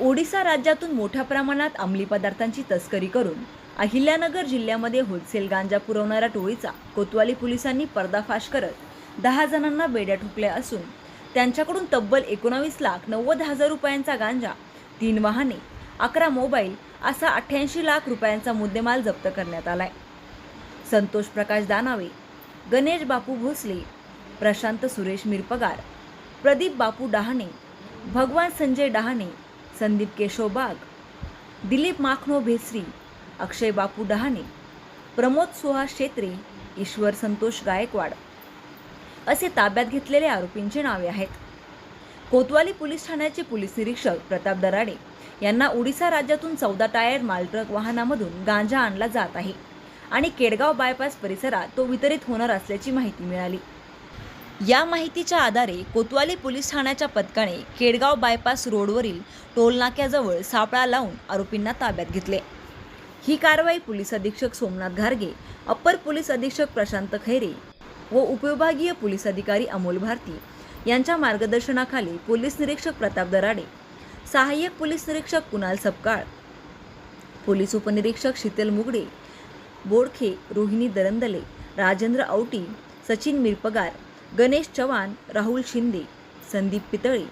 ओडिसा राज्यातून मोठ्या प्रमाणात अंमली पदार्थांची तस्करी करून अहिल्यानगर जिल्ह्यामध्ये होलसेल गांजा पुरवणाऱ्या टोळीचा कोतवाली पोलिसांनी पर्दाफाश करत दहा जणांना बेड्या ठोकल्या असून त्यांच्याकडून तब्बल एकोणावीस लाख नव्वद हजार रुपयांचा गांजा तीन वाहने अकरा मोबाईल असा अठ्ठ्याऐंशी लाख रुपयांचा मुद्देमाल जप्त करण्यात आलाय. संतोष प्रकाश दानावे गणेश बापू भोसले प्रशांत सुरेश मिरपगार प्रदीप बापू डहाणे भगवान संजय डहाणे संदीप केशव बाग दिलीप माखनो भेसरी अक्षय बापू डहाणे प्रमोद सुहास शेत्रे ईश्वर संतोष गायकवाड. असे ताब्यात घेतलेले आरोपींची नावे आहेत. कोतवाली पोलीस ठाण्याचे पोलीस निरीक्षक प्रताप दराडे यांना ओडिसा राज्यातून चौदा टायर मालट्रक वाहनामधून गांजा आणला जात आहे आणि केडगाव बायपास परिसरात तो वितरित होणार असल्याची माहिती मिळाली. या माहितीच्या आधारे कोतवाली पोलीस ठाण्याच्या पथकाने केडगाव बायपास रोडवरील टोलनाक्याजवळ सापळा लावून आरोपींना ताब्यात घेतले. ही कारवाई पोलीस अधीक्षक सोमनाथ घारगे अप्पर पोलीस अधीक्षक प्रशांत खैरे व उपविभागीय पोलीस अधिकारी अमोल भारती यांच्या मार्गदर्शनाखाली पोलीस निरीक्षक प्रताप दराडे सहाय्यक पोलीस निरीक्षक कुणाल सपकाळ पोलीस उपनिरीक्षक शीतल मुगडे बोडखे रोहिणी दरंदले राजेंद्र औटी सचिन मिरपगार गणेश चव्हाण राहुल शिंदे संदीप पितळे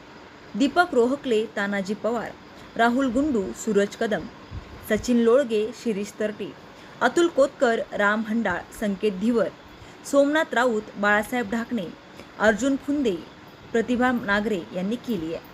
दीपक रोहकले तानाजी पवार राहुल गुंडू सूरज कदम सचिन लोळगे शिरीष तरटे अतुल कोतकर राम हंडाळ संकेत धिवर सोमनाथ राऊत बाळासाहेब ढाकणे अर्जुन फुंदे प्रतिभा नागरे यांनी केली आहे.